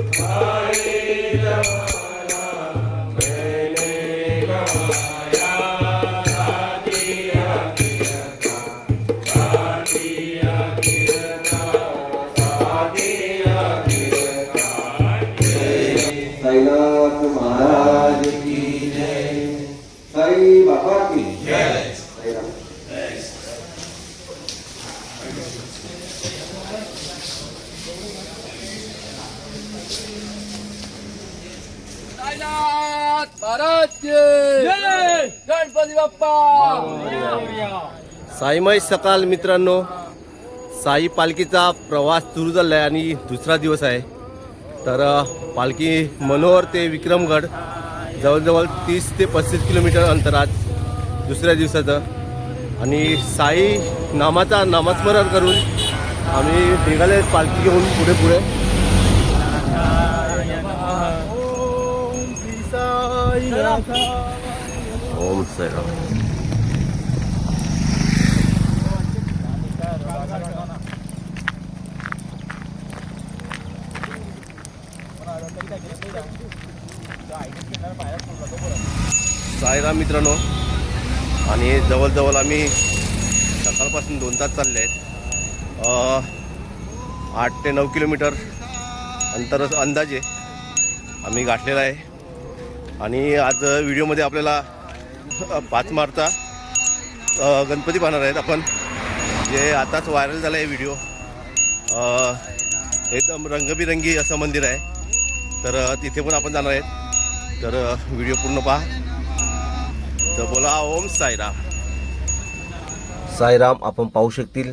Ah! साईमय सकाळ मित्रांनो. साई पालखीचा प्रवास सुरू झाला आहे आणि दुसरा दिवस आहे. तर पालखी मनोहर ते विक्रमगड जवळजवळ तीस ते पस्तीस किलोमीटर अंतर आज दुसऱ्या दिवसाचं. आणि साई नामाचा नामस्मरण करून आम्ही निघाले पालखी घेऊन पुढे पुढे. साईनाथ. ओम साईराम साईराम मित्रांनो आणि जवळजवळ आम्ही सकाळपासून दोन तास चालले आहेत. आठ ते नऊ किलोमीटर अंतर अंदाजे आम्ही गाठलेला आहे. आणि आज व्हिडिओमध्ये आपल्याला पाच मारता. गणपती पाहणार आहेत आपण. जे आताच व्हायरल झालं आहे व्हिडिओ एकदम रंगबिरंगी असं मंदिर आहे. तर तिथे पण आपण जाणार आहेत. तर व्हिडिओ पूर्ण पहा. तर बोला ओम साईराम. साईराम आपण पाहू शकतील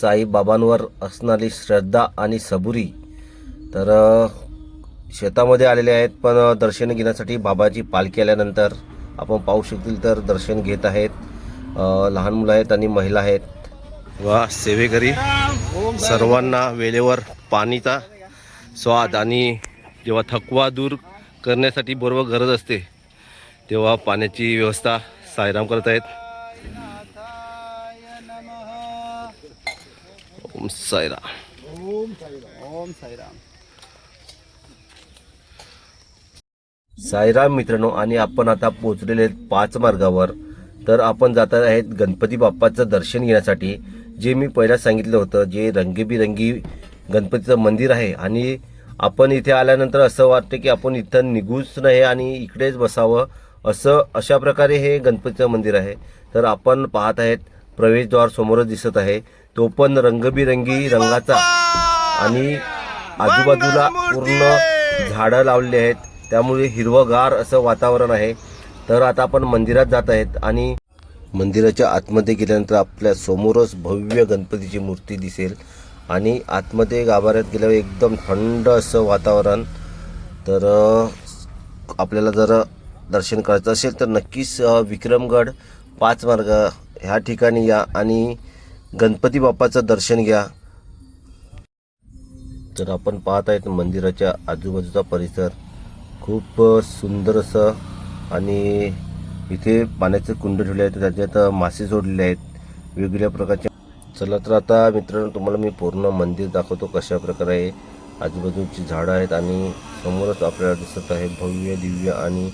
साईबाबांवर असणारी श्रद्धा आणि सबुरी. तर शेतामध्ये आलेले आहेत पण दर्शन घेण्यासाठी बाबाची पालखी आल्यानंतर आपण पाहू शकतील तर दर्शन घेत आहेत. लहान मुलं आहेत आणि महिला आहेत. वा सेवेकरी. सर्वांना वेळेवर पाणीचा स्वाद आणि जेव्हा थकवा दूर करण्यासाठी बरोबर गरज असते तेव्हा पाण्याची व्यवस्था सायराम करत आहेत. ओम साईराम. ओम साईराम. साईराम मित्रांनो आणि आपण आता पोचलेले आहेत पाच मार्गावर. तर आपण जात आहेत गणपती बाप्पाचं दर्शन घेण्यासाठी. जे मी पहिला सांगितलं होतं जे रंगीबिरंगी गणपतीचं मंदिर आहे. आणि आपण इथे आल्यानंतर असं वाटतं की आपण इथं निघूच नाही आणि इकडेच बसावं. असं अशा प्रकारे हे गणपतीचं मंदिर आहे. तर आपण पाहत आहेत प्रवेशद्वार समोरच दिसत आहे. तो पण रंगबिरंगी रंगाचा. आणि आजूबाजूला पूर्ण झाडं लावलेली आहेत. त्यामुळे हिरवगार असं वातावरण आहे. तर आता आपण मंदिरात जात आहेत आणि मंदिराच्या आतमध्ये गेल्यानंतर आपल्या समोरच भव्य गणपतीची मूर्ती दिसेल. आणि आतमध्ये गाभाऱ्यात गेल्यावर एकदम थंड असं वातावरण. तर आपल्याला जर दर्शन करायचं असेल तर नक्कीच विक्रमगड पाच मार्ग ह्या ठिकाणी या आणि गणपती बाप्पाचं दर्शन घ्या. तर आपण पाहत आहेत मंदिराच्या आजूबाजूचा परिसर खूप सुंदर असं आणि इथे पाण्याचे कुंड ठेवले आहेत त्याच्यात मासे जोडलेले आहेत वेगवेगळ्या प्रकारचे. चला तर आता मित्रांनो तुम्हाला मी पूर्ण मंदिर दाखवतो कशा प्रकारे आहे. आजूबाजूची झाडं आहेत आणि समोरच आपल्याला दिसत आहे भव्य दिव्य आणि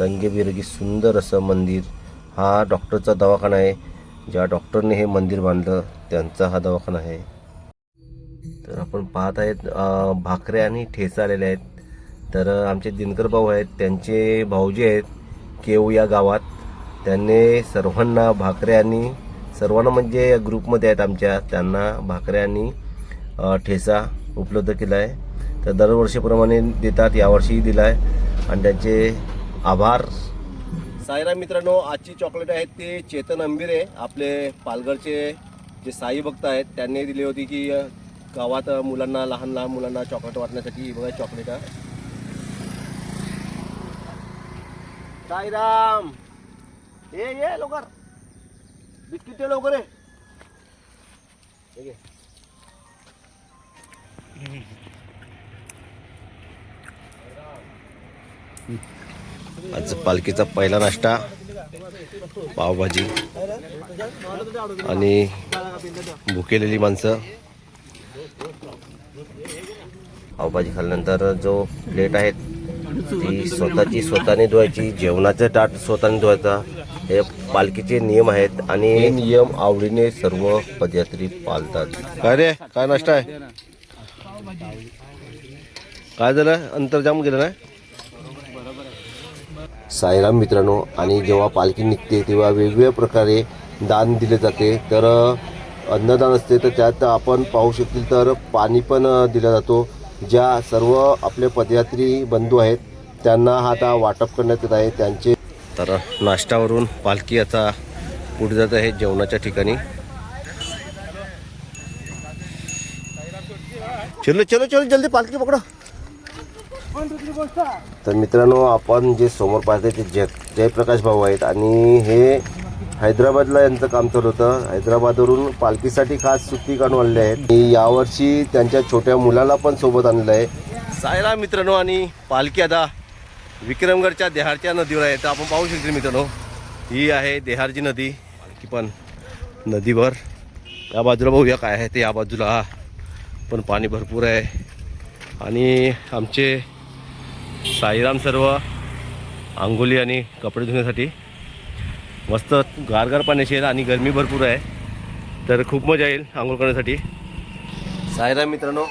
रंगीबेरंगी सुंदर असं मंदिर. हा डॉक्टरचा दवाखाना आहे. ज्या डॉक्टरने हे मंदिर बांधलं त्यांचा हा दवाखाना आहे. तर आपण पाहत आहेत भाकऱ्या आणि ठेचा आलेले आहेत. तर आमचे दिनकर भाऊ आहेत त्यांचे भाऊजी आहेत केव या गावात. त्यांनी सर्वांना भाकऱ्या आणि सर्वांना म्हणजे या ग्रुपमध्ये आहेत आमच्या त्यांना भाकऱ्या आणि ठेचा उपलब्ध केला आहे तर दरवर्षीप्रमाणे देतात यावर्षीही दिला आहे आणि त्यांचे आभार. साईराम मित्रांनो आजची चॉकलेट आहेत ते चेतन अंबिरे. आपले पालघरचे जे साई भक्त आहेत त्यांनी दिली होती की गावात मुलांना लहान लहान मुलांना चॉकलेट वाटण्यासाठी बघा चॉकलेट आहे साईराम. ये ये लवकर. बिस्किट दे लवकर ये. आज पालखीचा पहिला नाश्ता पावभाजी आणि भुकेलेली माणसं. पावभाजी खाल्ल्यानंतर जो प्लेट आहेत ती स्वतःची स्वतःने धुवायची जेवणाचं ताट स्वतःने धुवायचा हे पालखीचे नियम आहेत आणि हे नियम आवडीने सर्व पदयात्री पाळतात. काय रे? काय नाश्ता आहे? काय झालं? अंतर जाम गेलं ना? साईराम मित्रांनो आणि जेव्हा पालखी निघते तेव्हा वेगवेगळ्या प्रकारे दान दिले जाते. तर अन्नदान असते तर त्यात आपण पाहू शकतील तर पाणी पण दिला जातो. ज्या सर्व आपले पदयात्री बंधू आहेत त्यांना हा आता वाटप करण्यात येत आहे त्यांचे तर नाश्त्यावरून पालखी आता पुढे जात आहे जेवणाच्या ठिकाणी. चलो चलो चलो जल्दी पालखी पकडा. तर मित्रांनो आपण जे समोर पाहते ते जय जयप्रकाश भाऊ आहेत. आणि हे हैदराबादला यांचं काम चालू होतं. हैदराबादवरून पालखीसाठी खास सुट्टी काढून आलेले आहेत. आणि यावर्षी त्यांच्या छोट्या मुलाला पण सोबत आणलेलं आहे. सायरा मित्रांनो आणि पालखी आता विक्रमगडच्या देहारच्या नदीवर आहे. तर आपण पाहू शकतो मित्रांनो ही आहे देहारची नदी. पालखी पण नदीवर. या बाजूला बघूया काय आहे ते. या बाजूला पण पाणी भरपूर आहे. आणि आमचे साईराम सर्व आंघोली आणि कपडे धुण्यासाठी मस्त गारगार पाण्याची येईल आणि गरमी भरपूर आहे. तर खूप मजा येईल आंघोळ करण्यासाठी. साईराम मित्रांनो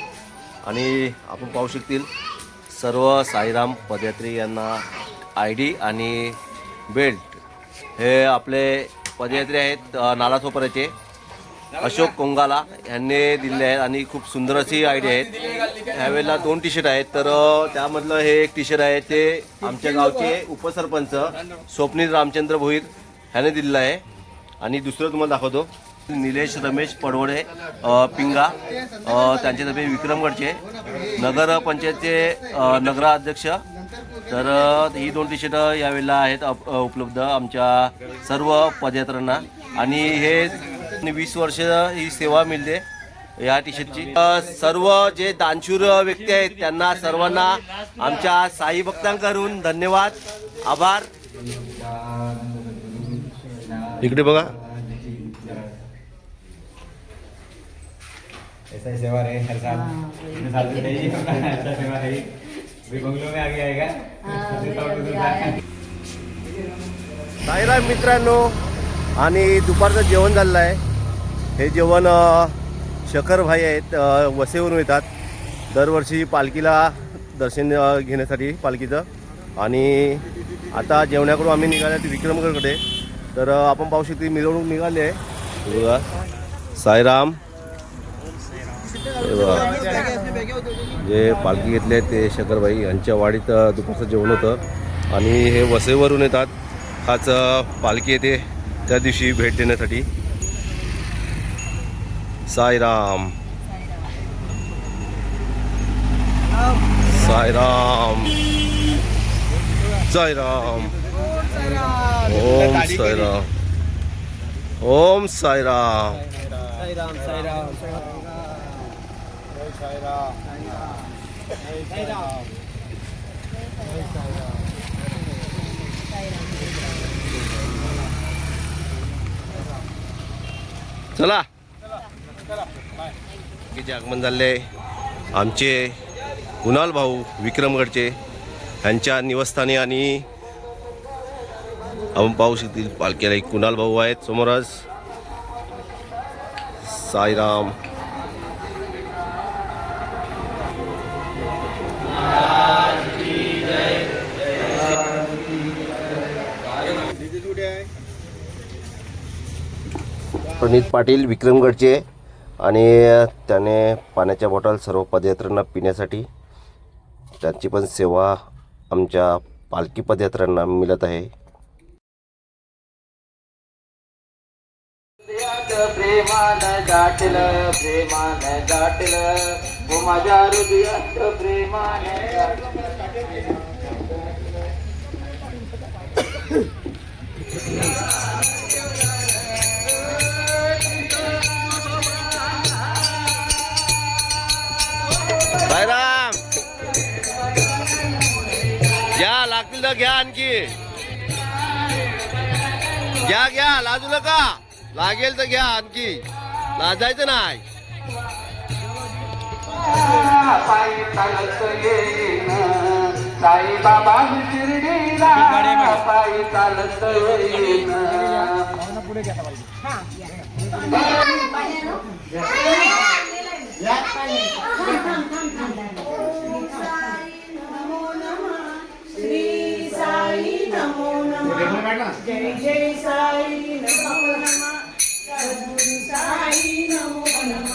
आणि आपण पाहू शकतील सर्व साईराम पदयात्री यांना आय डी आणि बेल्ट हे आपले पदयात्री आहेत अ, अशोक कोंगाला यांनी दिलेले आहेत आणि खूप सुंदर अशी आयडिया आहेत. ह्यावेळेला दोन टी शर्ट आहेत तर त्यामधलं हे एक टी शर्ट आहे ते आमच्या गावचे उपसरपंच स्वप्नील रामचंद्र भोईर ह्याने दिलेलं आहे. आणि दुसरं तुम्हाला दाखवतो. निलेश रमेश पडवडे पिंगा त्यांचे डबे विक्रमगडचे. नगर पंचायतचे नगराध्यक्ष. तर ही दोन टी शर्ट यावेळेला आहेत अप- उपलब्ध आमच्या सर्व पदयात्रांना. आणि हे वीस वर्ष ही सेवा मिळते या टी शर्टची सर्व जे दानशूर व्यक्ती आहेत त्यांना सर्वांना आमच्या साई भक्तांकडून धन्यवाद आभार. इकडे बघा. ऐसा ही सेवा रहे हर साल. इतने साल से नहीं ऐसा सेवा रही अभी बंगलो में आ गया क्या साईराम मित्रांनो आणि दुपारचं जेवण झालेलं आहे. हे जेवण अ, शखर भाई आहेत अ, वसईवरून येतात. दरवर्षी पालखीला दर्शन घेण्यासाठी पालखीचं. आणि आता जेवणाकडून आम्ही निघाले ते विक्रमगडकडे. तर आपण पाहू शकतो मिरवणूक निघाली आहे. बघा. साईराम. जे पालखी घेतले ते शंकरबाई यांच्या वाडीत दुपारचं जेवण होतं. आणि हे वसईवरून येतात. हाच पालखी येते त्या दिवशी भेट देण्यासाठी. साईराम. साईराम. साईराम. ओम साईराम. ओम साईराम. चला. जे आगमन झाले. आमचे कुणाल भाऊ विक्रमगडचे यांच्या निवासस्थानी आणि आपण पाहू शकतील पालखीला एक कुणाल भाऊ आहेत. समोरच साईराम. प्रणित पाटील विक्रमगडचे आणि त्याने पाण्याच्या बॉटल सर्व पदयात्र्यांना पिण्यासाठी त्यांची पण सेवा आमच्या पालखी पदयात्र्यांना मिळत आहे. प्रेमान गाठल प्रेमान गाठल. हो माझ्या हृदयात प्रेमान साईराम घ्या लागतील तर घ्या आणखी. घ्या घ्या लाजू नका. लागेल तर घ्या आणखी. लाजायचं नाही. पायी साई बाबा पायी चालत येईन श्री साई नमो नमः। जय जय साई नमो नमः। సాయి నమో నమ